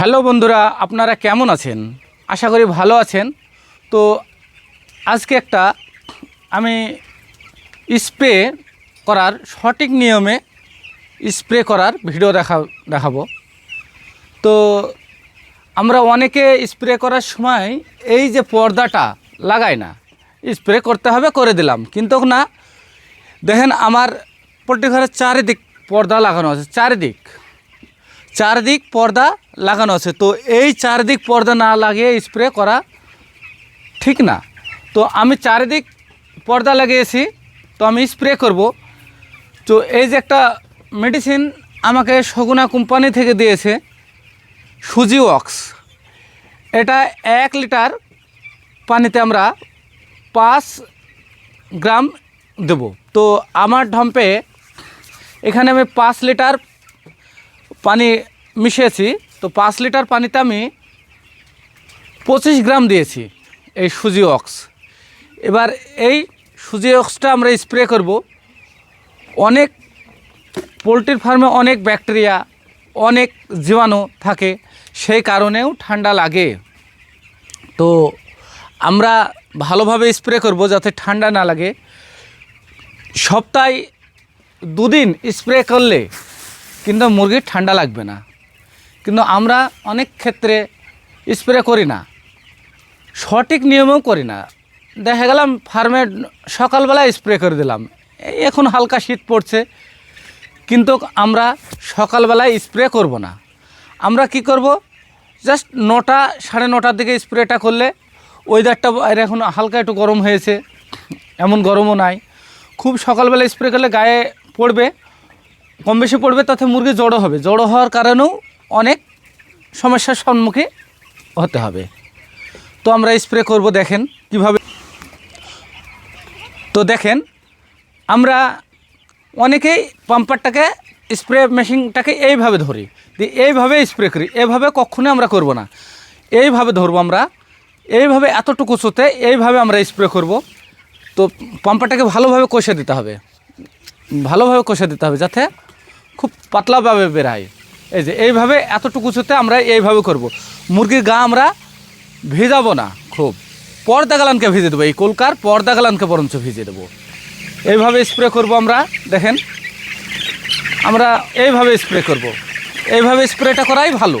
Hello বন্ধুরা, আপনারা কেমন আছেন? আশা করি ভালো আছেন। তো আজকে একটা আমি স্প্রে করার সঠিক নিয়মে স্প্রে করার ভিডিও দেখা, দেখাবো। তো আমরা অনেকে স্প্রে করার সময় এই যে পর্দাটা লাগাই না, স্প্রে করতে হবে, করে দিলাম। কিন্তু না, দেখেন আমার পোলট্রি ঘরের চারিদিক পর্দা লাগানো আছে, চারিদিক। চারদিক পর্দা লাগানো আছে। তো এই চারদিক পর্দা না লাগিয়ে স্প্রে করা ঠিক না। তো আমি চারিদিক পর্দা লাগিয়েছি, তো আমি স্প্রে করব। তো এই যে একটা মেডিসিন আমাকে সগুনা কোম্পানি থেকে দিয়েছে, সুজি ওয়াক্স। এটা এক লিটার পানিতে আমরা পাঁচ গ্রাম দেব। তো আমার ঢম্পে এখানে আমি পাঁচ লিটার পানি মিশিয়েছি, তো পাঁচ লিটার পানিতে আমি পঁচিশ গ্রাম দিয়েছি এই সুজি অক্স এবার এই সুজি অক্সটা আমরা স্প্রে করব। অনেক পোলট্রির ফার্মে অনেক ব্যাকটেরিয়া, অনেক জীবাণু থাকে, সেই কারণেও ঠান্ডা লাগে। তো আমরা ভালোভাবে স্প্রে করব যাতে ঠান্ডা না লাগে। সপ্তাহে দুদিন স্প্রে করলে কিন্তু মুরগির ঠান্ডা লাগবে না। কিন্তু আমরা অনেক ক্ষেত্রে স্প্রে করি না। সঠিক নিয়মেও করি না। দেখা গেলাম ফার্মে সকালবেলা স্প্রে করে দিলাম। এখন হালকা শীত পড়ছে। কিন্তু আমরা সকালবেলায় স্প্রে করব না। আমরা কি করব? জাস্ট নটা, সাড়ে নটার দিকে স্প্রেটা করলে ওয়েদারটা এখন হালকা একটু গরম হয়েছে। এমন গরমও নাই। খুব সকালবেলা স্প্রে করলে গায়ে পড়বে। কম বেশি পড়বে, তাতে মুরগি জড়ো হবে। জড়ো হওয়ার কারণেও অনেক সমস্যার সম্মুখীন হতে হবে। তো আমরা স্প্রে করব, দেখেন কীভাবে। তো দেখেন, আমরা অনেকেই পাম্পারটাকে স্প্রে মেশিনটাকে এইভাবে ধরি। দিয়ে এইভাবে স্প্রে করি এইভাবে কখনো আমরা করব না। এইভাবে ধরবো আমরা, এইভাবে এতটুকু উঁচুতে এইভাবে আমরা স্প্রে করব। তো পাম্পারটাকে ভালোভাবে কষে দিতে হবে। ভালোভাবে কষে দিতে হবে যাতে খুব পাতলাভাবে বেরায়। এই যে এইভাবে এতটুকু উঁচুতে আমরা এইভাবে করব। মুরগির গা আমরা ভিজাবো না খুব। পর্দা গালানকে ভিজে দেবো। এই কলকার পর্দা গালানকে বরঞ্চ ভিজে দেবো। এইভাবে স্প্রে করব আমরা, দেখেন। আমরা এইভাবে স্প্রে করব। এইভাবে স্প্রেটা করাই ভালো।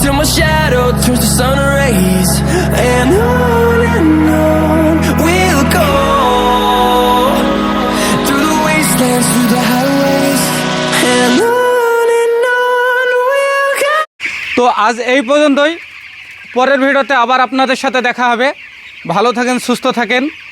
till my shadow turns to sun rays. And on and on we'll go through the wastelands, through the highways, and on and on we'll go. তো আজ এই পর্যন্তই পরের ভিডিওতে আবার আপনাদের সাথে দেখা হবে ভালো থাকেন সুস্থ থাকেন